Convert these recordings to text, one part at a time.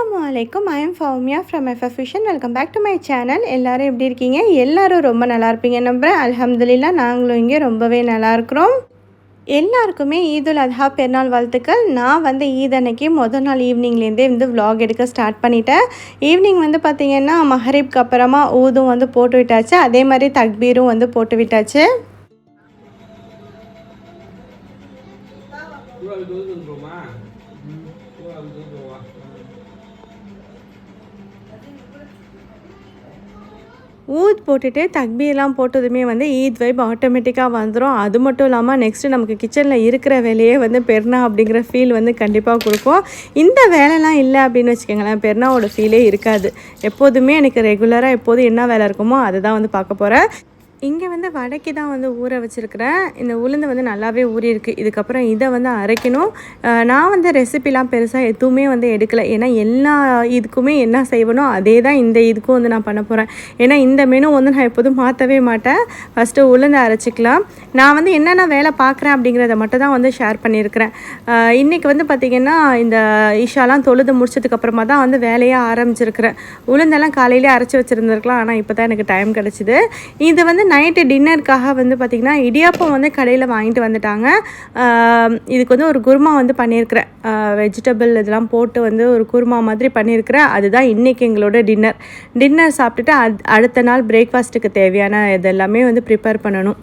அஸ்லாம் வலைக்கும் I am Fowmiya from FF vision welcome back to my channel எல்லோரும் எப்படி இருக்கீங்க? எல்லோரும் ரொம்ப நல்லா இருப்பீங்க நம்புகிறேன் அலமதுல்லா நாங்களும் இங்கே ரொம்பவே நல்லா இருக்கிறோம். எல்லாருக்குமே ஈதுல் அத்ஹா பெருநாள் வாழ்த்துக்கள். நான் வந்து ஈத் அன்னைக்கு முதல் நாள் ஈவினிங்லேருந்தே வந்து விலாக் எடுக்க ஸ்டார்ட் பண்ணிட்டேன். ஈவினிங் வந்து பார்த்திங்கன்னா மஹரீப்க்கு அப்புறமா ஊதும் வந்து போட்டு விட்டாச்சு. அதே மாதிரி தக்பீரும் வந்து போட்டு விட்டாச்சு. ஊத் போட்டுட்டு தக்பீர்லாம் போட்டதுமே வந்து ஈத் வைப் ஆட்டோமேட்டிக்காக வந்துடும் அது மட்டும் இல்லாமல் நெக்ஸ்ட்டு நமக்கு கிச்சனில் இருக்கிற வேலையே வந்து பெருனா அப்படிங்கிற ஃபீல் வந்து கண்டிப்பாக கொடுக்கும். இந்த வேலைலாம் இல்லை அப்படின்னு வச்சுக்கோங்களேன் பெருனாவோட ஃபீலே இருக்காது. எப்போதுமே எனக்கு ரெகுலராக எப்போதும் என்ன வேலை இருக்குமோ அதுதான் வந்து பார்க்க போகிறேன் இங்கே வந்து வடக்கி தான் வந்து ஊற வச்சுருக்கிறேன். இந்த உளுந்து வந்து நல்லாவே ஊறியிருக்கு. இதுக்கப்புறம் இதை வந்து அரைக்கணும். நான் வந்து ரெசிபிலாம் பெருசாக எதுவுமே வந்து எடுக்கலை. ஏன்னா எல்லா இதுக்குமே என்ன செய்வனோ அதே தான் இந்த இதுக்கும் வந்து நான் பண்ண போகிறேன் ஏன்னா இந்த மெனு வந்து நான் எப்போதும் மாற்றவே மாட்டேன். ஃபஸ்ட்டு உளுந்து அரைச்சிக்கலாம். நான் வந்து என்னென்ன வேலை பார்க்குறேன் அப்படிங்கிறத மட்டும் தான் வந்து ஷேர் பண்ணியிருக்கிறேன். இன்றைக்கி வந்து பார்த்திங்கன்னா இந்த இஷாலாம் தொழுது முடிச்சதுக்கப்புறமா தான் வந்து வேலையே ஆரம்பிச்சிருக்கிறேன். உளுந்தெல்லாம் காலையிலே அரைச்சி வச்சுருந்துருக்கலாம். ஆனால் இப்போ தான் எனக்கு டைம் கிடச்சிது. இது வந்து நைட்டு டின்னருக்காக வந்து பார்த்திங்கன்னா இடியாப்பம் வந்து கடையில் வாங்கிட்டு வந்துட்டாங்க. இதுக்கு வந்து ஒரு குருமா வந்து பண்ணியிருக்கிறேன். வெஜிடபிள் இதெல்லாம் போட்டு வந்து ஒரு குருமா மாதிரி பண்ணியிருக்கிறேன். அதுதான் இன்றைக்கி எங்களோட டின்னர் டின்னர் சாப்பிட்டுட்டு அத் அடுத்த நாள் பிரேக்ஃபாஸ்ட்டுக்கு தேவையான இதெல்லாமே வந்து ப்ரிப்பேர் பண்ணணும்.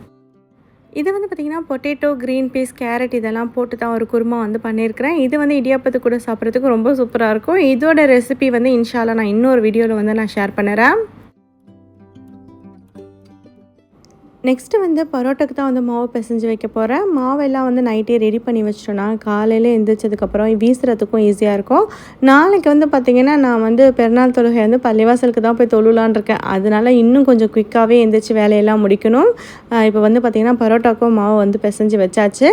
இது வந்து பார்த்திங்கன்னா பொட்டேட்டோ க்ரீன் பீஸ் கேரட் இதெல்லாம் போட்டு தான் ஒரு குருமா வந்து பண்ணியிருக்கிறேன். இது வந்து இடியாப்பத்து கூட சாப்பிட்றதுக்கு ரொம்ப சூப்பராக இருக்கும். இதோட ரெசிபி வந்து இன்ஷால்லா நான் இன்னொரு வீடியோவில் வந்து நான் ஷேர் பண்ணுறேன். நெக்ஸ்ட்டு வந்து பரோட்டாக்கு தான் வந்து மாவு பிசைஞ்சு வைக்க போகிறேன் மாவெல்லாம் வந்து நைட்டே ரெடி பண்ணி வச்சிட்டோன்னா காலையில் எந்திரிச்சதுக்கப்புறம் வீசுறதுக்கும் ஈஸியாக இருக்கும். நாளைக்கு வந்து பார்த்திங்கன்னா நான் வந்து பெருநாள் தொழுகை வந்து பள்ளிவாசலுக்கு தான் போய் தொழுலான் இருக்கேன். அதனால இன்னும் கொஞ்சம் குயிக்காகவே எந்திரிச்சு வேலையெல்லாம் முடிக்கணும். இப்போ வந்து பார்த்திங்கன்னா பரோட்டாக்கும் மாவு வந்து பிசைஞ்சு வச்சாச்சு.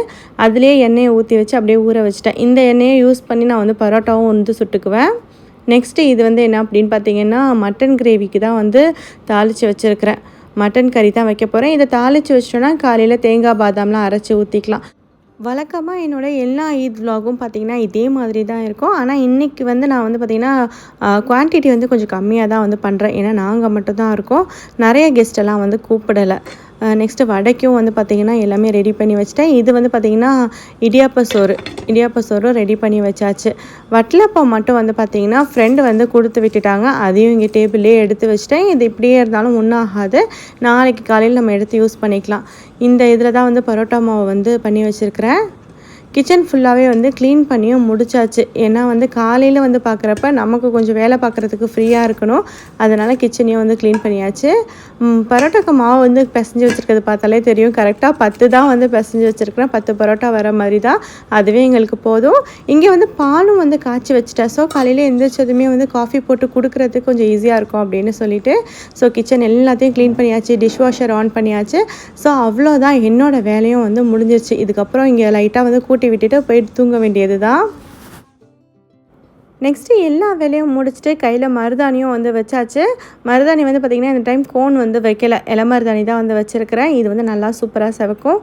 அதுலேயே எண்ணெயை ஊற்றி வச்சு அப்படியே ஊற வச்சுட்டேன். இந்த எண்ணெயை யூஸ் பண்ணி நான் வந்து பரோட்டாவும் வந்து சுட்டுக்குவேன். நெக்ஸ்ட்டு இது வந்து என்ன அப்படின்னு பார்த்தீங்கன்னா மட்டன் கிரேவிக்கு தான் வந்து தாளித்து வச்சுருக்கிறேன். மட்டன் கறி தான் வைக்க போகிறேன் இதை தாளித்து வச்சிட்டோன்னா காலையில் தேங்காய் பாதாம்லாம் அரைச்சி ஊற்றிக்கலாம் வழக்கமாக என்னோட எல்லா ஈத் விலாகும் பார்த்திங்கன்னா இதே மாதிரி தான் இருக்கும். ஆனால் இன்றைக்கி வந்து நான் வந்து பார்த்திங்கன்னா குவான்டிட்டி வந்து கொஞ்சம் கம்மியாக தான் வந்து பண்ணுறேன் ஏன்னா நாங்கள் மட்டும் தான் இருக்கோம். நிறைய கெஸ்ட் எல்லாம் வந்து கூப்பிடலை. நெக்ஸ்ட்டு வடைக்கும் வந்து பார்த்திங்கன்னா எல்லாமே ரெடி பண்ணி வச்சிட்டேன். இது வந்து பார்த்திங்கன்னா இடியாப்ப சோறு. இடியாப்ப சோறும் ரெடி பண்ணி வச்சாச்சு. வட்டலப்பம் மட்டும் வந்து பார்த்திங்கன்னா ஃப்ரெண்டு வந்து கொடுத்து விட்டுட்டாங்க. அதையும் இங்கே டேபிள்லேயே எடுத்து வச்சிட்டேன். இது இப்படியே இருந்தாலும் ஒன்றும் ஆகாது நாளைக்கு காலையில் நம்ம எடுத்து யூஸ் பண்ணிக்கலாம். இந்த இதில் தான் வந்து பரோட்டா மாவு வந்து பண்ணி வச்சுருக்கிறேன். கிச்சன் ஃபுல்லாகவே வந்து க்ளீன் பண்ணியும் முடிச்சாச்சு. ஏன்னா வந்து காலையில் வந்து பார்க்குறப்ப நமக்கு கொஞ்சம் வேலை பார்க்குறதுக்கு ஃப்ரீயாக இருக்கணும். அதனால் கிச்சனையும் வந்து க்ளீன் பண்ணியாச்சு. பரோட்டாக்கு மாவு வந்து பிசைஞ்சு வச்சுருக்கிறது பார்த்தாலே தெரியும். கரெக்டாக பத்து தான் வந்து பிசைஞ்சு வச்சுருக்கிறேன் பத்து பரோட்டா வர மாதிரி தான். அதுவே எங்களுக்கு போதும். இங்கே வந்து பாலும் வந்து காய்ச்சி வச்சுட்டேன். ஸோ காலையில் எந்திரிச்சதுமே வந்து காஃபி போட்டு கொடுக்குறதுக்கு கொஞ்சம் ஈஸியாக இருக்கும் அப்படின்னு சொல்லிட்டு ஸோ கிச்சன் எல்லாத்தையும் க்ளீன் பண்ணியாச்சு. டிஷ் வாஷர் ஆன் பண்ணியாச்சு. ஸோ அவ்வளோதான் என்னோடய வேலையும் வந்து முடிஞ்சிருச்சு. இதுக்கப்புறம் இங்கே லைட்டாக வந்து கூட்டி விட்டுட்டு போயிட்டு தூங்க வேண்டியது தான் நெக்ஸ்ட்டு எல்லா வேலையும் முடிச்சுட்டு கையில் மருதாணியும் வந்து வச்சாச்சு. மருதாணி வந்து பார்த்திங்கன்னா இந்த டைம் கோன் வந்து வைக்கல. இலை மருதாணி தான் வந்து வச்சுருக்கிறேன். இது வந்து நல்லா சூப்பராக செவக்கும்.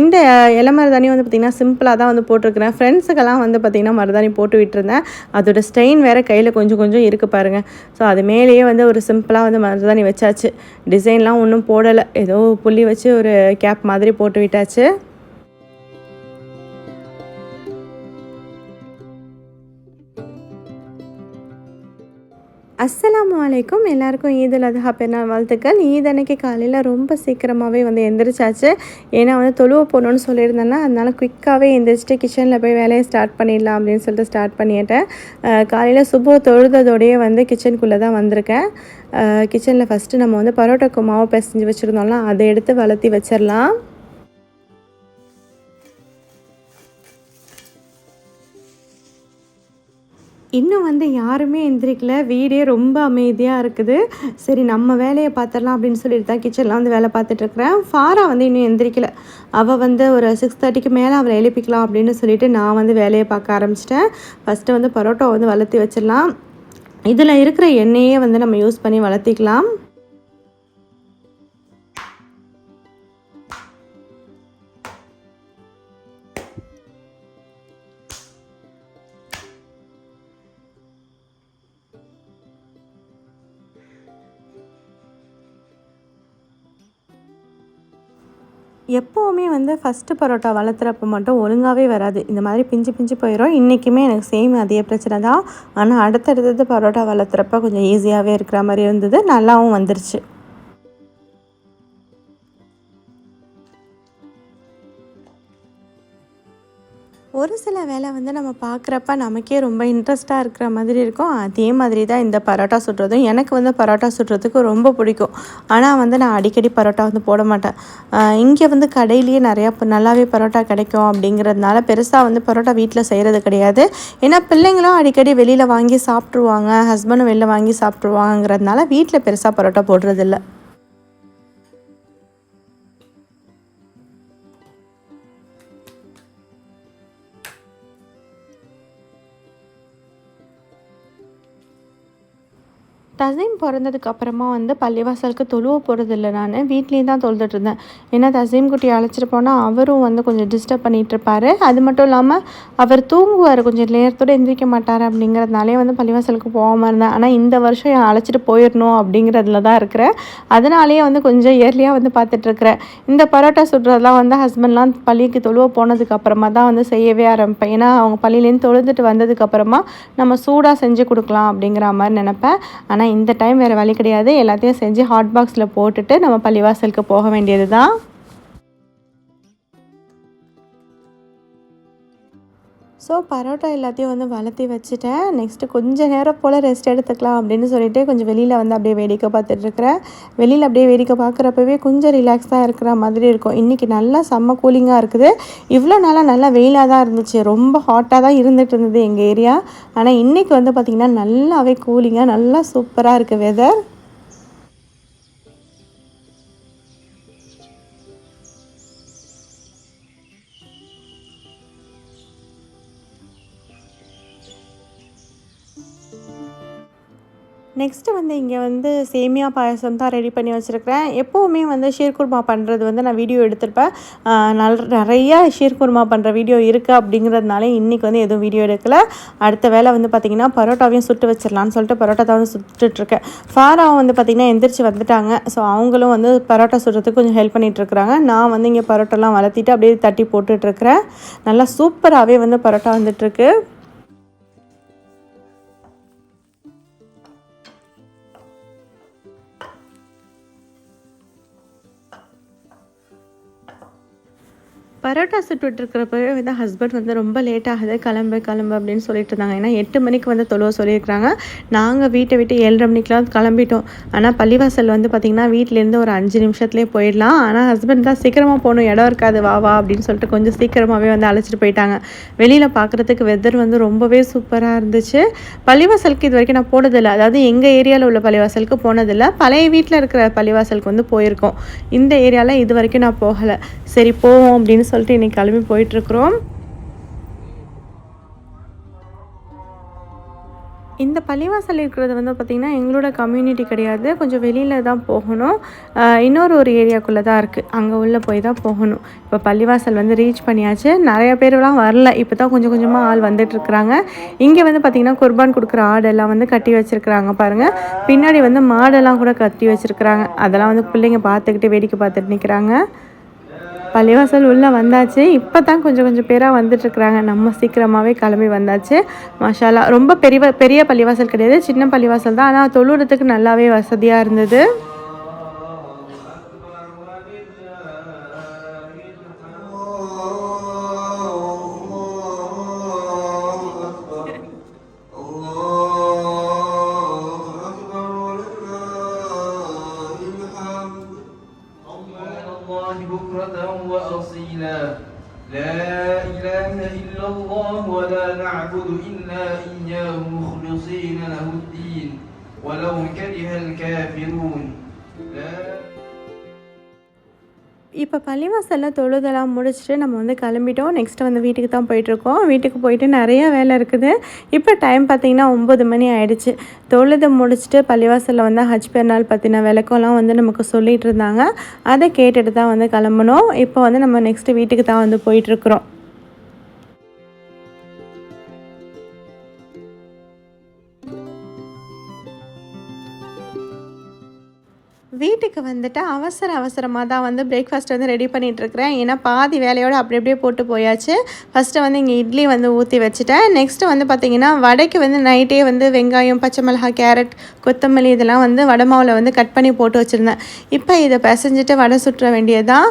இந்த இலை மருதாணி வந்து பார்த்திங்கன்னா சிம்பிளாக தான் வந்து போட்டிருக்கிறேன். ஃப்ரெண்ட்ஸுக்கெல்லாம் வந்து பார்த்திங்கன்னா மருதாணி போட்டு விட்டுருந்தேன். அதோட ஸ்டெயின் வேறு கையில் கொஞ்சம் கொஞ்சம் இருக்குது பாருங்கள் ஸோ அது மேலேயே வந்து ஒரு சிம்பிளாக வந்து மருதாணி வச்சாச்சு. டிசைன்லாம் ஒன்றும் போடலை. ஏதோ புள்ளி வச்சு ஒரு கேப் மாதிரி போட்டு விட்டாச்சு. அஸ்ஸலாமு அலைக்கும். எல்லாருக்கும் ஈதுல் அதஹா பெருநாள் வாழ்த்துக்கள். ஈத் அன்னைக்கு காலையில் ரொம்ப சீக்கிரமாகவே வந்து எந்திரிச்சாச்சு. ஏன்னா வந்து தொழுவ போகணுன்னு சொல்லியிருந்தேன்னா அதனால் குயிக்காகவே எந்திரிச்சிட்டு கிச்சனில் போய் வேலையை ஸ்டார்ட் பண்ணிடலாம் அப்படின்னு சொல்லிட்டு ஸ்டார்ட் பண்ணிட்டேன். காலையில் சுபோ தொழுததோடையே வந்து கிச்சனுக்குள்ளே தான் வந்திருக்கேன். கிச்சனில் ஃபஸ்ட்டு நம்ம வந்து பரோட்டாக்கு மாவு பிசைஞ்சு வச்சுருந்தோம்ல அதை எடுத்து வளர்த்தி வச்சிடலாம். இன்னும் வந்து யாருமே எந்திரிக்கல. வீடே ரொம்ப அமைதியாக இருக்குது. சரி நம்ம வேலையை பார்த்துடலாம் அப்படின்னு சொல்லிட்டு தான் கிச்சனில் வந்து வேலை பார்த்துட்டு இருக்கிறேன். ஃபாரா வந்து இன்னும் எந்திரிக்கல. அவள் வந்து ஒரு சிக்ஸ் தேர்ட்டிக்கு மேலே அவளை எழுப்பிக்கலாம் அப்படின்னு சொல்லிட்டு நான் வந்து வேலையை பார்க்க ஆரம்பிச்சிட்டேன். ஃபஸ்ட்டு வந்து பரோட்டா வந்து வளர்த்தி வச்சிடலாம். இதில் இருக்கிற எண்ணெயே வந்து நம்ம யூஸ் பண்ணி வளர்த்திக்கலாம். எப்போவுமே வந்து ஃபஸ்ட்டு பரோட்டா வளர்த்துறப்ப மட்டும் ஒழுங்காகவே வராது. இந்த மாதிரி பிஞ்சு பிஞ்சு போயிடும் இன்றைக்குமே எனக்கு சேம் அதே பிரச்சனை தான். ஆனால் அடுத்தடுத்தது பரோட்டா வளர்த்துறப்ப கொஞ்சம் ஈஸியாகவே இருக்கிற மாதிரி இருந்தது. நல்லாவும் வந்துருச்சு. ஒரு சில வேலை வந்து நம்ம பார்க்குறப்ப நமக்கே ரொம்ப இன்ட்ரெஸ்ட்டாக இருக்கிற மாதிரி இருக்கும். அதே மாதிரி தான் இந்த பரோட்டா சுடுறதும். எனக்கு வந்து பரோட்டா சுடுறதுக்கு ரொம்ப பிடிக்கும். ஆனால் வந்து நான் அடிக்கடி பரோட்டா வந்து போட மாட்டேன். இங்கே வந்து கடையிலேயே நிறையா நல்லாவே பரோட்டா கிடைக்கும் அப்படிங்கிறதுனால பெருசாக வந்து பரோட்டா வீட்டில் செய்கிறது கிடையாது. ஏன்னா பிள்ளைங்களும் அடிக்கடி வெளியில் வாங்கி சாப்பிட்ருவாங்க ஹஸ்பண்டும் வெளில வாங்கி சாப்பிட்ருவாங்கிறதுனால வீட்டில் பெருசாக பரோட்டா போடுறதில்ல. தசீம் பிறந்ததுக்கு அப்புறமா வந்து பள்ளிவாசலுக்கு தொழுவ போகிறதில்ல நான். வீட்லேயும் தான் தொழுதுட்டு இருந்தேன். ஏன்னா தசீம் குட்டியை அழைச்சிட்டு போனால் அவரும் வந்து கொஞ்சம் டிஸ்டர்ப் பண்ணிகிட்டு இருப்பார். அது மட்டும் இல்லாமல் அவர் தூங்குவார். கொஞ்சம் நேரத்தோடு எந்திரிக்க மாட்டார் அப்படிங்கிறதுனாலே வந்து பள்ளிவாசலுக்கு போகாமல் இருந்தேன். ஆனால் இந்த வருஷம் என் அழைச்சிட்டு போயிடணும் அப்படிங்கிறதுல தான் இருக்கிறேன். அதனாலேயே வந்து கொஞ்சம் இயர்லியாக வந்து பார்த்துட்ருக்குறேன் இந்த பரோட்டா சுடுறதெல்லாம் வந்து ஹஸ்பண்ட்லாம் பள்ளிக்கு தொழுவ போனதுக்கு அப்புறமா தான் வந்து செய்யவே ஆரம்பிப்பேன். ஏன்னா அவங்க பள்ளியிலேருந்து தொழுதுட்டு வந்ததுக்கப்புறமா நம்ம சூடாக செஞ்சு கொடுக்கலாம் அப்படிங்கிற மாதிரி நினப்பேன். ஆனால் இந்த டைம் வேறு வழி கிடையாது. எல்லாத்தையும் செஞ்சு ஹாட் பாக்ஸில் போட்டுட்டு நம்ம பள்ளிவாசலுக்கு போக வேண்டியது தான் ஸோ பரோட்டா எல்லாத்தையும் வந்து வளர்த்தி வச்சுட்டேன். நெக்ஸ்ட்டு கொஞ்ச நேரம் போல் ரெஸ்ட் எடுத்துக்கலாம் அப்படின்னு சொல்லிட்டு கொஞ்சம் வெளியில் வந்து அப்படியே வேடிக்கை பார்த்துட்ருக்குறேன் வெளியில் அப்படியே வேடிக்கை பார்க்குறப்பவே கொஞ்சம் ரிலாக்ஸாக இருக்கிற மாதிரி இருக்கும். இன்றைக்கி நல்லா செம்ம கூலிங்காக இருக்குது. இவ்வளோ நாளாக நல்லா வெயிலாக தான் இருந்துச்சு. ரொம்ப ஹாட்டாக தான் இருந்துகிட்டு இருந்தது எங்கள் ஏரியா ஆனால் இன்றைக்கி வந்து பார்த்திங்கன்னா நல்லாவே கூலிங்காக நல்லா சூப்பராக இருக்குது வெதர் நெக்ஸ்ட்டு வந்து இங்கே வந்து சேமியா பாயசம் தான் ரெடி பண்ணி வச்சுருக்கிறேன். எப்போவுமே வந்து ஷீர்குர்மா பண்ணுறது வந்து நான் வீடியோ எடுத்திருப்பேன். நல் நிறையா ஷீர்குர்மா பண்ணுற வீடியோ இருக்குது அப்படிங்கிறதுனால இன்றைக்கி வந்து எதுவும் வீடியோ எடுக்கல. அடுத்த வேலை வந்து பார்த்திங்கன்னா பரோட்டாவையும் சுட்டு வச்சிடலான்னு சொல்லிட்டு பரோட்டா தான் வந்து சுட்டுட்ருக்கேன் ஃபாராவும் வந்து பார்த்திங்கன்னா எந்திரிச்சு வந்துட்டாங்க. ஸோ அவங்களும் வந்து பரோட்டா சுடுறதுக்கு கொஞ்சம் ஹெல்ப் பண்ணிகிட்ருக்குறாங்க நான் வந்து இங்கே பரோட்டாலாம் வளர்த்திட்டு அப்படியே தட்டி போட்டுட்ருக்கிறேன் நல்லா சூப்பராகவே வந்து பரோட்டா வந்துட்டுருக்கு. பரோட்டா சுட்டுட்ருக்கிறப்பவே வந்து ஹஸ்பண்ட் வந்து ரொம்ப லேட் ஆகுது கிளம்பு கிளம்பு அப்படின்னு சொல்லிட்டு இருந்தாங்க. ஏன்னா எட்டு மணிக்கு வந்து தொழுவ சொல்லியிருக்கிறாங்க. நாங்கள் வீட்டை விட்டு ஏழரை மணிக்கெலாம் கிளம்பிட்டோம். ஆனால் பள்ளிவாசல் வந்து பார்த்திங்கன்னா வீட்டிலேருந்து ஒரு அஞ்சு நிமிஷத்துலேயே போயிடலாம். ஆனால் ஹஸ்பண்ட் தான் சீக்கிரமாக போகணும். இடம் இருக்காது. வா வா அப்படின்னு சொல்லிட்டு கொஞ்சம் சீக்கிரமாகவே வந்து அழைச்சிட்டு போயிட்டாங்க. வெளியில் பார்க்குறதுக்கு வெதர் வந்து ரொம்பவே சூப்பராக இருந்துச்சு. பள்ளிவாசலுக்கு இது வரைக்கும் நான் போனதில்லை. அதாவது எங்கள் ஏரியாவில் உள்ள பள்ளிவாசலுக்கு போனதில்லை. பழைய வீட்டில் இருக்கிற பள்ளிவாசலுக்கு வந்து போயிருக்கோம். இந்த ஏரியாவில் இது வரைக்கும் நான் போகலை. சரி போவோம் அப்படின்னு சொல்லிட்டு இன்றைக்கி கிளம்பி போயிட்டுருக்குறோம். இந்த பள்ளிவாசல் இருக்கிறது வந்து பார்த்திங்கன்னா எங்களோட கம்யூனிட்டி கிடையாது. கொஞ்சம் வெளியில் தான் போகணும். இன்னொரு ஒரு ஏரியாக்குள்ளே தான் இருக்குது அங்கே உள்ளே போய் தான் போகணும். இப்போ பள்ளிவாசல் வந்து ரீச் பண்ணியாச்சு. நிறைய பேர்லாம் வரல. இப்போ தான் கொஞ்சம் கொஞ்சமாக ஆள் வந்துட்டுருக்குறாங்க. இங்கே வந்து பார்த்திங்கன்னா குர்பான் கொடுக்குற ஆடெல்லாம் வந்து கட்டி வச்சுருக்குறாங்க பாருங்கள் பின்னாடி வந்து மாடெல்லாம் கூட கட்டி வச்சுருக்குறாங்க. அதெல்லாம் வந்து பிள்ளைங்க பார்த்துக்கிட்டு வேடிக்கை பார்த்துட்டு நிற்கிறாங்க பள்ளிவாசல் உள்ளே வந்தாச்சு. இப்போ தான் கொஞ்சம் கொஞ்சம் பேராக வந்துட்டுருக்குறாங்க. நம்ம சீக்கிரமாகவே கிளம்பி வந்தாச்சு. மஷாலா ரொம்ப பெரிய பெரிய பள்ளிவாசல் கிடையாது. சின்ன பள்ளிவாசல் தான். ஆனால் தொழுறதுக்கு நல்லாவே வசதியாக இருந்தது. بكرة وأصيلا. لا إله إلا الله ولا نعبد إلا إياه مخلصين له الدين. ولو كره الكافرون. لا இப்போ பள்ளிவாசலில் தொழுதெல்லாம் முடிச்சுட்டு நம்ம வந்து கிளம்பிட்டோம். நெக்ஸ்ட்டு வந்து வீட்டுக்கு தான் போயிட்டுருக்கோம். வீட்டுக்கு போயிட்டு நிறையா வேலை இருக்குது. இப்போ டைம் பார்த்திங்கன்னா ஒம்பது மணி ஆயிடுச்சு. தொழுதை முடிச்சுட்டு பள்ளிவாசலில் வந்து ஹஜ் பெருநாள் பற்றின விளக்கம்லாம் வந்து நமக்கு சொல்லிகிட்டு இருந்தாங்க. அதை கேட்டுட்டு தான் வந்து கிளம்பணும் இப்போ வந்து நம்ம நெக்ஸ்ட்டு வீட்டுக்கு தான் வந்து போயிட்டுருக்குறோம். வீட்டுக்கு வந்துட்டு அவசர அவசரமாக தான் வந்து பிரேக்ஃபாஸ்ட் வந்து ரெடி பண்ணிகிட்ருக்கிறேன் ஏன்னா பாதி வேலையோடு அப்படி அப்படியே போட்டு போயாச்சு. ஃபஸ்ட்டு வந்து இங்கே இட்லி வந்து ஊற்றி வச்சுட்டேன். நெக்ஸ்ட்டு வந்து பார்த்திங்கன்னா வடைக்கு வந்து நைட்டே வந்து வெங்காயம் பச்சை மிளகாய் கேரட் கொத்தமல்லி இதெல்லாம் வந்து வடை மாவில் வந்து கட் பண்ணி போட்டு வச்சுருந்தேன். இப்போ இதை பிசைஞ்சிட்டு வடை சுற்ற வேண்டியதான்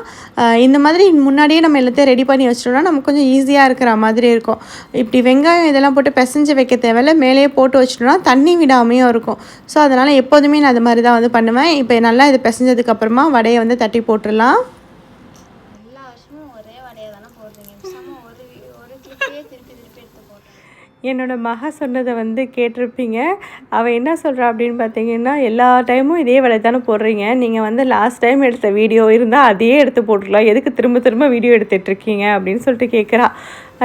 இந்த மாதிரி முன்னாடியே நம்ம எல்லாத்தையும் ரெடி பண்ணி வச்சிட்டோம்னா நமக்கு கொஞ்சம் ஈஸியாக இருக்கிற மாதிரி இருக்கும். இப்படி வெங்காயம் இதெல்லாம் போட்டு பிசைஞ்சு வைக்க தேவையில்ல. மேலேயே போட்டு வச்சிட்டோம்னா தண்ணி விடாமையும் இருக்கும். ஸோ அதனால் எப்போதுமே நான் அது மாதிரி தான் வந்து பண்ணுவேன். இப்போ நல்லா இது பிசைஞ்சதுக்கப்புறமா வடையை வந்து தட்டி போட்டுடலாம். எல்லா வருஷமும் ஒரே வடையை தானே போடுறீங்க? ஒரு ஒரு திருப்பி திருப்பி எடுத்து போட்டேன் என்னோடய மக சொன்னதை வந்து கேட்டிருப்பீங்க. அவள் என்ன சொல்கிறா அப்படின்னு பார்த்தீங்கன்னா எல்லா டைமும் இதே வேலை தானே போடுறீங்க. நீங்கள் வந்து லாஸ்ட் டைம் எடுத்த வீடியோ இருந்தால் அதையே எடுத்து போட்டுக்கலாம் எதுக்கு திரும்ப திரும்ப வீடியோ எடுத்துகிட்ருக்கீங்க அப்படின்னு சொல்லிட்டு கேட்குறா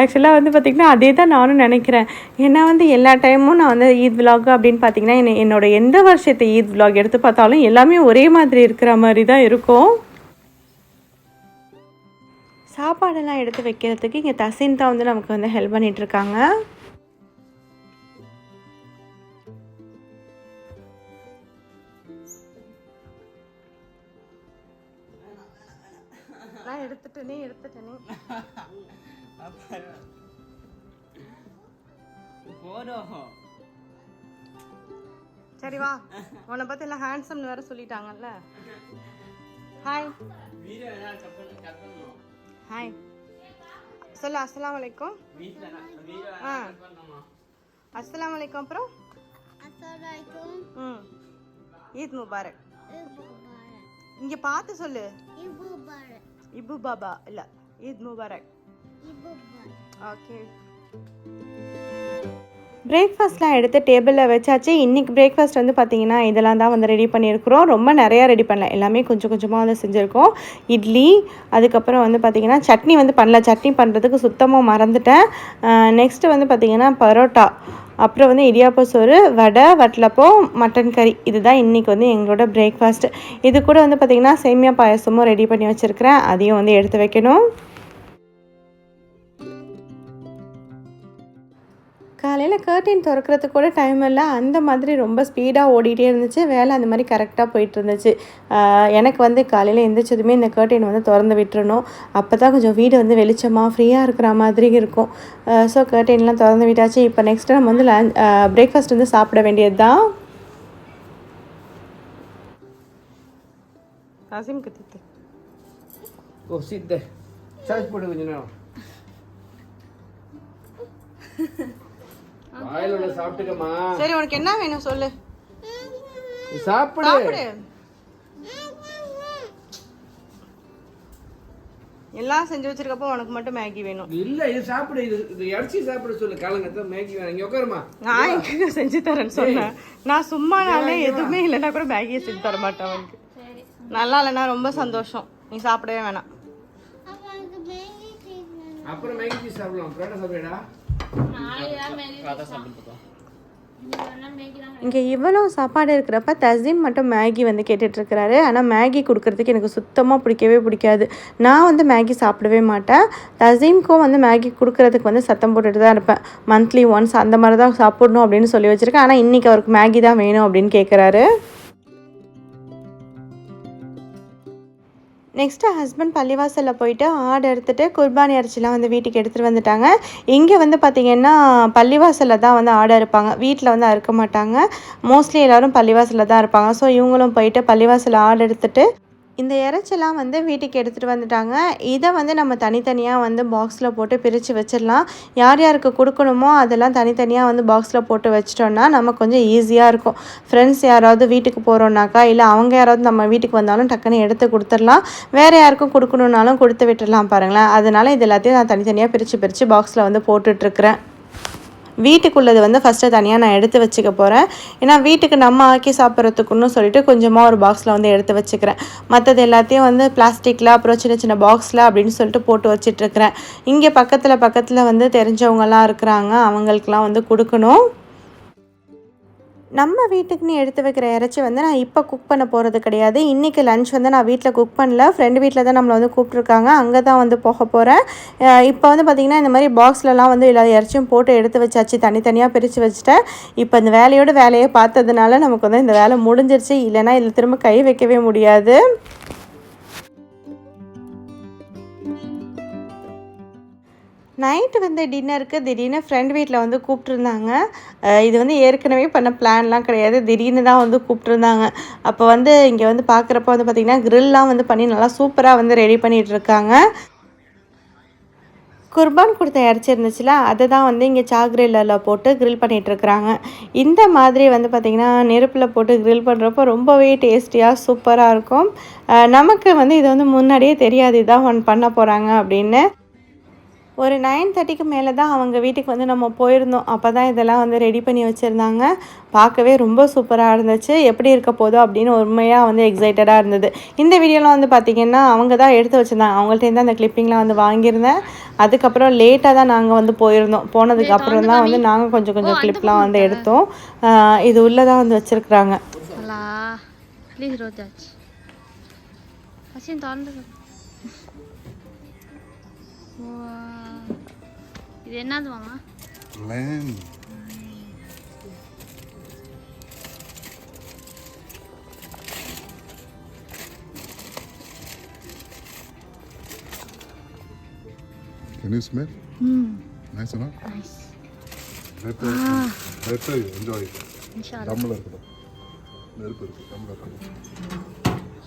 ஆக்சுவலாக வந்து பார்த்திங்கன்னா அதே தான் நானும் நினைக்கிறேன். ஏன்னா வந்து எல்லா டைமும் நான் வந்து ஈத் விலாக் அப்படின்னு பார்த்தீங்கன்னா என்ன என்னோட எந்த வருஷத்தை ஈத் விலாக் எடுத்து பார்த்தாலும் எல்லாமே ஒரே மாதிரி இருக்கிற மாதிரி தான் இருக்கும். சாப்பாடெல்லாம் எடுத்து வைக்கிறதுக்கு இங்கே தசின் தான் வந்து நமக்கு வந்து ஹெல்ப் பண்ணிகிட்ருக்காங்க நான் எடுத்துட்டேனே எடுத்துட்டேனே. போதும் சரி வா. உன்னை பற்றி எல்லாம் ஹேண்ட்ஸம்னு வேற சொல்லிட்டாங்கல்ல. ஹாய் ஹாய் சொல்லு வீட்டில் வீடியோ ஆ. அஸ்ஸலாமு அலைக்கும். அப்புறம்? ம். ஈத் முபாரக். இங்கே பார்த்து சொல்லு. இல்லை ஈத் முபாரக் இபு பாரக் ஓகே பிரேக்ஃபாஸ்ட்லாம் எடுத்து டேபிளில் வச்சாச்சு. இன்றைக்கி பிரேக்ஃபாஸ்ட் வந்து பார்த்திங்கன்னா இதெல்லாம் தான் வந்து ரெடி பண்ணியிருக்கிறோம். ரொம்ப நிறையா ரெடி பண்ணல. எல்லாமே கொஞ்சம் கொஞ்சமாக வந்து செஞ்சுருக்கோம். இட்லி அதுக்கப்புறம் வந்து பார்த்திங்கன்னா சட்னி வந்து பண்ணல. சட்னி பண்ணுறதுக்கு சுத்தமாக மறந்துட்டேன். நெக்ஸ்ட்டு வந்து பார்த்திங்கன்னா பரோட்டா. அப்புறம் வந்து இடியாப்ப சோறு வடை வட்டலப்போ மட்டன் கறி. இதுதான் இன்றைக்கி வந்து எங்களோட பிரேக்ஃபாஸ்ட் இது கூட வந்து பார்த்திங்கன்னா சேமியா பாயசமும் ரெடி பண்ணி வச்சுருக்கிறேன். அதையும் வந்து எடுத்து வைக்கணும். காலையில் கர்டின் திறக்கிறதுக்கு கூட டைம் இல்லை. அந்த மாதிரி ரொம்ப ஸ்பீடாக ஓடிட்டே இருந்துச்சு. வேலை அந்த மாதிரி கரெக்டாக போயிட்டு இருந்துச்சு. எனக்கு வந்து காலையில் எந்திரிச்சதுமே இந்த கர்டின் வந்து திறந்து விட்டுறணும். அப்போ தான் கொஞ்சம் வீடு வந்து வெளிச்சமாக ஃப்ரீயாக இருக்கிற மாதிரி இருக்கும். ஸோ கர்டின்லாம் திறந்து விட்டாச்சு. இப்போ நெக்ஸ்ட் நம்ம வந்து லஞ்ச் பிரேக்ஃபாஸ்ட் வந்து சாப்பிட வேண்டியது தான் அசிம் கத்திட்டு ஓ சித்த. சார்ஜ் போட்டு கொஞ்ச நேரம். வாயில உள்ள சாப்பிட்டுக்கம்மா. சரி உனக்கு என்ன வேணும் சொல்லு. நீ சாப்பிடு. சாப்பிடு. எல்லாம் செஞ்சு வச்சிருக்கப்போ உனக்கு மட்டும் மேகி வேணும். இல்ல இது சாப்பிடு இது இது இறச்சி சாப்பிட சொல்லு. காலங்கத்தான் மேகி வேணும். இங்க உட்காருமா. நான் எங்க செஞ்சு தரேன்னு சொன்னேன். நான் சும்மானாலே எதுவுமே இல்லைன்னா கூட மேகியை செஞ்சு தர மாட்டேன் அவனுக்கு. நல்லா இல்லைன்னா ரொம்ப சந்தோஷம். நீ சாப்பிடவே வேணாம். அப்புறம் மேகி சாப்பிடலாம். புரோட்டா சாப்பிடா இங்கே இவ்வளோ சாப்பாடு இருக்கிறப்ப தசீம் மட்டும் மேகி வந்து கேட்டுட்ருக்கிறாரு. ஆனால் மேகி கொடுக்கறதுக்கு எனக்கு சுத்தமாக பிடிக்கவே பிடிக்காது. நான் வந்து மேகி சாப்பிடவே மாட்டேன். தசீம்க்கும் வந்து மேகி கொடுக்கறதுக்கு வந்து சத்தம் போட்டுட்டு தான் இருப்பேன். மந்த்லி ஒன்ஸ் அந்த மாதிரி தான் சாப்பிடணும் அப்படின்னு சொல்லி வச்சுருக்கேன். ஆனால் இன்றைக்கி அவருக்கு மேகி தான் வேணும் அப்படின்னு கேட்குறாரு நெக்ஸ்ட்டு ஹஸ்பண்ட் பள்ளிவாசலில் போயிட்டு ஆடு எடுத்துகிட்டு குர்பானி அரிசிலாம் வந்து வீட்டுக்கு எடுத்துகிட்டு வந்துட்டாங்க. இங்கே வந்து பார்த்திங்கன்னா பள்ளிவாசலில் தான் வந்து ஆடை இருப்பாங்க வீட்டில் வந்து அறுக்க மாட்டாங்க. மோஸ்ட்லி எல்லோரும் பள்ளிவாசலில் தான் இருப்பாங்க ஸோ இவங்களும் போயிட்டு பள்ளிவாசலில் ஆடு எடுத்துகிட்டு இந்த இறைச்செல்லாம் வந்து வீட்டுக்கு எடுத்துகிட்டு வந்துட்டாங்க. இதை வந்து நம்ம தனித்தனியாக வந்து பாக்ஸில் போட்டு பிரித்து வச்சிடலாம். யார் யாருக்கு கொடுக்கணுமோ அதெல்லாம் தனித்தனியாக வந்து பாக்ஸில் போட்டு வச்சிட்டோன்னா நம்ம கொஞ்சம் ஈஸியாக இருக்கும். ஃப்ரெண்ட்ஸ் யாராவது வீட்டுக்கு போகிறோம்னாக்கா இல்லை அவங்க யாராவது நம்ம வீட்டுக்கு வந்தாலும் டக்குன்னு எடுத்து கொடுத்துடலாம். வேறு யாருக்கும் கொடுக்கணுன்னாலும் கொடுத்து விட்டுடலாம் பாருங்களேன். அதனால் இது எல்லாத்தையும் நான் தனித்தனியாக பிரித்து பிரித்து பாக்ஸில் வந்து போட்டுட்ருக்குறேன் வீட்டுக்குள்ளது வந்து ஃபஸ்ட்டு தனியாக நான் எடுத்து வச்சுக்க போகிறேன் ஏன்னா வீட்டுக்கு நம்ம ஆக்கி சாப்பிட்றதுக்குன்னு சொல்லிட்டு கொஞ்சமாக ஒரு பாக்ஸில் வந்து எடுத்து வச்சுக்கிறேன். மற்றது எல்லாத்தையும் வந்து பிளாஸ்டிக்கில் அப்புறம் சின்ன சின்ன பாக்ஸில் அப்படின்னு சொல்லிட்டு போட்டு வச்சிட்ருக்கிறேன் இங்கே பக்கத்தில் பக்கத்தில் வந்து தெரிஞ்சவங்கலாம் இருக்கிறாங்க. அவங்களுக்குலாம் வந்து கொடுக்கணும். நம்ம வீட்டுக்குன்னு எடுத்து வைக்கிற இறைச்சி வந்து நான் இப்போ குக் பண்ண போகிறது கிடையாது. இன்றைக்கி லஞ்ச் வந்து நான் வீட்டில் குக் பண்ணல. ஃப்ரெண்டு வீட்டில் தான் நம்மளை வந்து கூப்பிட்ருக்காங்க அங்கே தான் வந்து போக போகிறேன் இப்போ வந்து பார்த்திங்கன்னா இந்த மாதிரி பாக்ஸ்லலாம் வந்து எல்லா இறைச்சியும் போட்டு எடுத்து வச்சாச்சு. தனித்தனியாக பிரித்து வச்சுட்டேன். இப்போ இந்த வேலையோட வேலையை பார்த்ததுனால நமக்கு வந்து இந்த வேலை முடிஞ்சிருச்சு. இல்லைன்னா இதில் திரும்ப கை வைக்கவே முடியாது. நைட்டு வந்து டின்னருக்கு திடீர்னு ஃப்ரெண்ட் வீட்டில் வந்து கூப்பிட்ருந்தாங்க இது வந்து ஏற்கனவே பண்ண பிளான்லாம் கிடையாது. திடீர்னு தான் வந்து கூப்பிட்ருந்தாங்க அப்போ வந்து இங்கே வந்து பார்க்குறப்ப வந்து பார்த்திங்கன்னா க்ரில்லாம் வந்து பண்ணி நல்லா சூப்பராக வந்து ரெடி பண்ணிகிட்ருக்காங்க குர்பான் கொடுத்த இறைச்சி இருந்துச்சுல அதை தான் வந்து இங்கே சாக்ரில்லில் போட்டு க்ரில் பண்ணிகிட்ருக்குறாங்க இந்த மாதிரி வந்து பார்த்திங்கன்னா நெருப்பில் போட்டு க்ரில் பண்ணுறப்போ ரொம்பவே டேஸ்டியாக சூப்பராக இருக்கும். நமக்கு வந்து இது வந்து முன்னாடியே தெரியாது இதான் ஒன் பண்ண போகிறாங்க அப்படின்னு. ஒரு நைன் தேர்ட்டிக்கு மேலே தான் அவங்க வீட்டுக்கு வந்து நம்ம போயிருந்தோம். அப்போ தான் இதெல்லாம் வந்து ரெடி பண்ணி வச்சுருந்தாங்க. பார்க்கவே ரொம்ப சூப்பராக இருந்துச்சு. எப்படி இருக்க போதோ அப்படின்னு உண்மையாக வந்து எக்ஸைட்டடாக இருந்தது. இந்த வீடியோலாம் வந்து பார்த்திங்கன்னா அவங்க தான் எடுத்து வச்சுருந்தாங்க. அவங்கள்ட்ட அந்த கிளிப்பிங்லாம் வந்து வாங்கியிருந்தேன். அதுக்கப்புறம் லேட்டாக தான் நாங்கள் வந்து போயிருந்தோம். போனதுக்கு அப்புறம் தான் வந்து நாங்கள் கொஞ்சம் கொஞ்சம் கிளிப்லாம் வந்து எடுத்தோம். இது உள்ளே தான் வந்து வச்சுருக்குறாங்க. ப்ளீஸ் திறந்து இது என்னது மாமா Lamb. Can you smell? Nice enough? Nice Better, better enjoy it. இன்ஷா டம்ளர் இருக்கட்டும் நெருப்பு இருக்கு டம்ளர் இருக்கட்டும்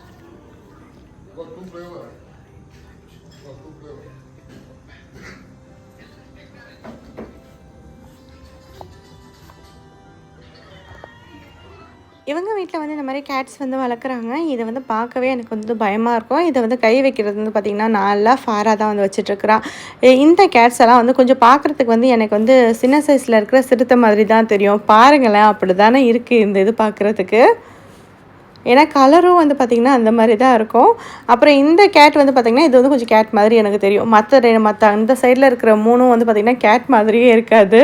இவங்க வீட்டில் வந்து இந்த மாதிரி கேட்ஸ் வந்து வளர்க்குறாங்க. இதை வந்து பார்க்கவே எனக்கு வந்து பயமாக இருக்கும். இதை வந்து கை வைக்கிறது வந்து பார்த்திங்கன்னா நல்லா ஃபாராக தான் வந்து வச்சுட்ருக்குறான் இந்த கேட்ஸ் எல்லாம் வந்து கொஞ்சம் பார்க்குறதுக்கு வந்து எனக்கு வந்து சின்ன சைஸில் இருக்கிற சிறுத்தை மாதிரி தான் தெரியும். பாருங்களேன் அப்படி தானே இருக்குது இந்த இது பார்க்குறதுக்கு. ஏன்னா கலரும் வந்து பார்த்திங்கன்னா அந்த மாதிரி தான் இருக்கும். அப்புறம் இந்த கேட் வந்து பார்த்திங்கன்னா இது வந்து கொஞ்சம் கேட் மாதிரி எனக்கு தெரியும். மற்ற மற்ற அந்த சைடில் இருக்கிற மூணும் வந்து பார்த்திங்கன்னா கேட் மாதிரியே இருக்காது.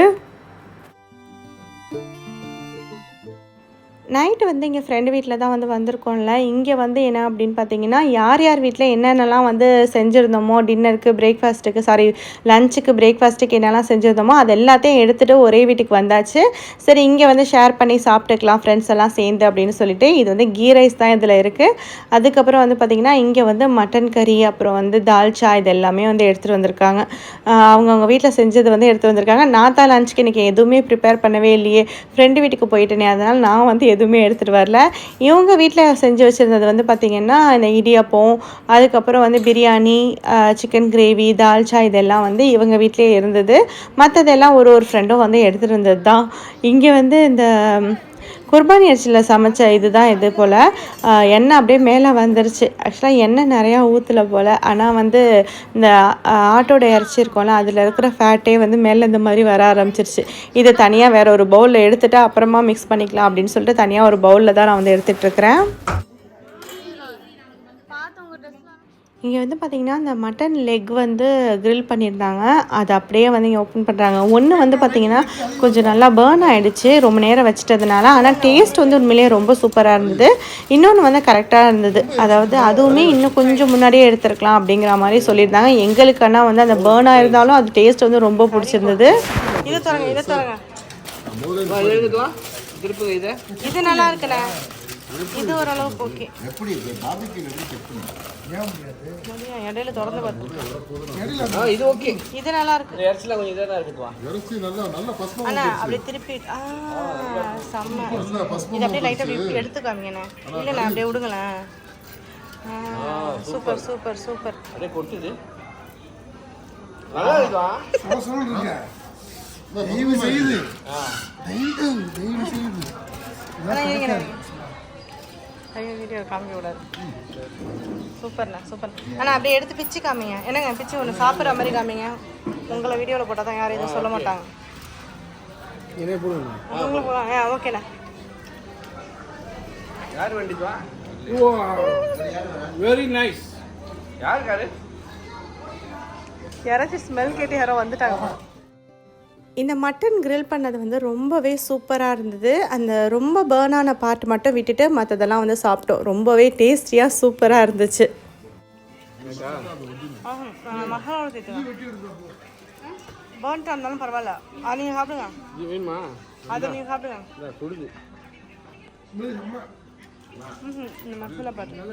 நைட்டு வந்து இங்கே ஃப்ரெண்டு வீட்டில் தான் வந்து வந்திருக்கோம்ல. இங்கே வந்து என்ன அப்படின்னு பார்த்தீங்கன்னா யார் யார் வீட்டில் என்னென்னலாம் வந்து செஞ்சுருந்தோமோ டின்னருக்கு பிரேக்ஃபாஸ்ட்டுக்கு சாரி லஞ்சுக்கு பிரேக்ஃபாஸ்ட்டுக்கு என்னெல்லாம் செஞ்சுருந்தோமோ அது எல்லாத்தையும் எடுத்துகிட்டு ஒரே வீட்டுக்கு வந்தாச்சு. சரி இங்கே வந்து ஷேர் பண்ணி சாப்பிட்டுக்கலாம் ஃப்ரெண்ட்ஸ் எல்லாம் சேர்ந்து அப்படின்னு சொல்லிட்டு இது வந்து கீ ரைஸ் தான் இதில் இருக்குது அதுக்கப்புறம் வந்து பார்த்திங்கன்னா இங்கே வந்து மட்டன் கறி அப்புறம் வந்து தால்ச்சா இது எல்லாமே வந்து எடுத்துகிட்டு வந்திருக்காங்க. அவங்கவுங்க வீட்டில் செஞ்சது வந்து எடுத்து வந்திருக்காங்க. நான் தான் லஞ்சுக்கு இன்றைக்கி எதுவுமே ப்ரிப்பேர் பண்ணவே இல்லையே. ஃப்ரெண்டு வீட்டுக்கு போயிட்டேனே அதனால் நான் வந்து எதுவுமே எடுத்துகிட்டு வரல. இவங்க வீட்டில் செஞ்சு வச்சுருந்தது வந்து பார்த்திங்கன்னா இந்த இடியாப்பம் அதுக்கப்புறம் வந்து பிரியாணி சிக்கன் கிரேவி தால்ச்சா இதெல்லாம் வந்து இவங்க வீட்டிலே இருந்தது. மற்றதெல்லாம் ஒரு ஒரு ஃப்ரெண்டும் வந்து எடுத்துகிட்டு இருந்தது தான் இங்கே வந்து இந்த குர்பானி அரிசியில் சமைச்ச இதுதான் இது போல். எண்ணெய் அப்படியே மேலே வந்துருச்சு. ஆக்சுவலாக எண்ணெய் நிறையா ஊற்றல போல். ஆனால் வந்து இந்த ஆட்டோட இறைச்சி இருக்கும்ல அதில் இருக்கிற ஃபேட்டே வந்து மேலே இந்த மாதிரி வர ஆரம்பிச்சிருச்சு. இதை தனியாக வேறு ஒரு பவுலில் எடுத்துகிட்டு அப்புறமா மிக்ஸ் பண்ணிக்கலாம் அப்படின்னு சொல்லிட்டு தனியாக ஒரு பவுலில் தான் நான் வந்து எடுத்துகிட்டு இங்கே வந்து பார்த்திங்கன்னா இந்த மட்டன் லெக் வந்து grill பண்ணியிருந்தாங்க. அது அப்படியே வந்து இங்கே ஓப்பன் பண்ணுறாங்க ஒன்று வந்து பார்த்திங்கன்னா கொஞ்சம் நல்லா பேர்ன் ஆகிடுச்சு ரொம்ப நேரம் வச்சிட்டதுனால ஆனால் டேஸ்ட் வந்து உண்மையிலேயே ரொம்ப சூப்பராக இருந்தது. இன்னொன்று வந்து கரெக்டாக இருந்தது. அதாவது அதுவுமே இன்னும் கொஞ்சம் முன்னாடியே எடுத்துருக்கலாம் அப்படிங்கிற மாதிரி சொல்லியிருந்தாங்க. எங்களுக்கு ஆனால் வந்து அந்த பேர்ன் ஆயிருந்தாலும் அது டேஸ்ட் வந்து ரொம்ப பிடிச்சிருந்தது. இதை தரங்க இதை தரங்க இது. நல்லா இருக்குண்ணே இது ஓரளவுக்கு ஓகே. எப்படி இது? பாபிக்கு எப்படி செக் பண்ணு இடையில திறந்து பார்த்து ஆ இது ஓகே. இது நல்லா இருக்கு. இந்த இறைச்சிலாம் கொஞ்சம் இதாக தான் இருக்குது வா இறைச்சி நல்லா நல்ல பஸ்மா அண்ணா அப்படியே திருப்பி ஆ செம்ம. இது அப்படியே லைட்டாக அப்படி எடுத்து காமிங்கண்ணே இல்லைண்ணா அப்படியே விடுங்களேன். ஆ, சூப்பர். சூப்பர் சூப்பர் அப்படியே கொட்டுது. நல்லா இருக்குவா தயவு செய்து. தயவு தயவு செய்து. அண்ணா இருங்கண்ணா ஐயோ வீடியோ காமிக்க கூடாது. சூப்பர்ண்ணா சூப்பர். அண்ணா அப்படியே எடுத்து பிச்சு காமிங்க. என்னங்க பிச்சு ஒன்று சாப்பிட்ற மாதிரி காமிங்க. உங்களை வீடியோவில் போட்டால் தான் யாரும் எதுவும் சொல்ல மாட்டாங்க. என்ன போடுங்க. உங்களுக்கு ஆ ஓகேண்ணா. யார் வேண்டிட்டு வா? வெரி நைஸ் யார் காரு? யாராச்சும் ஸ்மெல் கேட்டு யாரோ வந்துட்டாங்க. இந்த மட்டன் grill பண்ணது வந்து ரொம்பவே சூப்பராக இருந்தது. அந்த ரொம்ப பேர்னான பார்ட் மட்டும் விட்டுட்டு மற்றதெல்லாம் வந்து சாப்பிட்டோம். ரொம்பவே டேஸ்டியாக சூப்பராக இருந்துச்சு. பேர்ன்ட்டாக இருந்தாலும் பரவாயில்ல. அது நீங்கள் சாப்பிடுங்க வேணுமா அதை நீங்கள் சாப்பிடுங்க இந்த மசாலா பாட்டு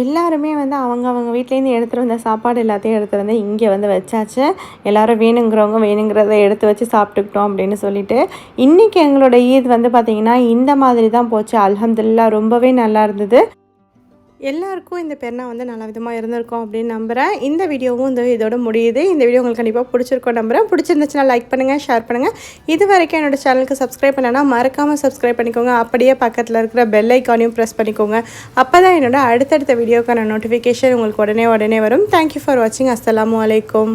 எல்லாருமே வந்து அவங்க அவங்க வீட்லேருந்து எடுத்துகிட்டு வந்த சாப்பாடு எல்லாத்தையும் எடுத்துகிட்டு வந்து இங்கே வந்து வச்சாச்சு. எல்லாரும் வேணுங்கிறவங்க வேணுங்கிறத எடுத்து வச்சு சாப்பிட்டுக்கிட்டோம் அப்படின்னு சொல்லிட்டு. இன்றைக்கி எங்களோட ஈத் வந்து பார்த்திங்கன்னா இந்த மாதிரி தான் போச்சு. அலமதுல்லா ரொம்பவே நல்லா இருந்தது. எல்லாருக்கும் இந்த பெருனா வந்து நல்ல விதமாக இருந்திருக்கும் அப்படின்னு நம்புகிறேன் இந்த வீடியோவும் இந்த இதோட முடியுது. இந்த வீடியோ உங்களுக்கு கண்டிப்பாக பிடிச்சிருக்கோம் நம்புகிறேன் பிடிச்சிருந்துச்சுன்னா லைக் பண்ணுங்கள் ஷேர் பண்ணுங்கள் இது வரைக்கும் என்னோட சேனலுக்கு சப்ஸ்கிரைப் பண்ணனா மறக்காமல் சப்ஸ்கிரைப் பண்ணிக்கோங்க. அப்படியே பக்கத்தில் இருக்கிற பெல் ஐக்கானையும் ப்ரெஸ் பண்ணிக்கோங்க. அப்போ தான் என்னோட அடுத்தடுத்த வீடியோக்கான நோட்டிஃபிகேஷன் உங்களுக்கு உடனே உடனே வரும். தேங்க்யூ ஃபார் வாட்சிங் அஸ்ஸலாமு வலைக்கம்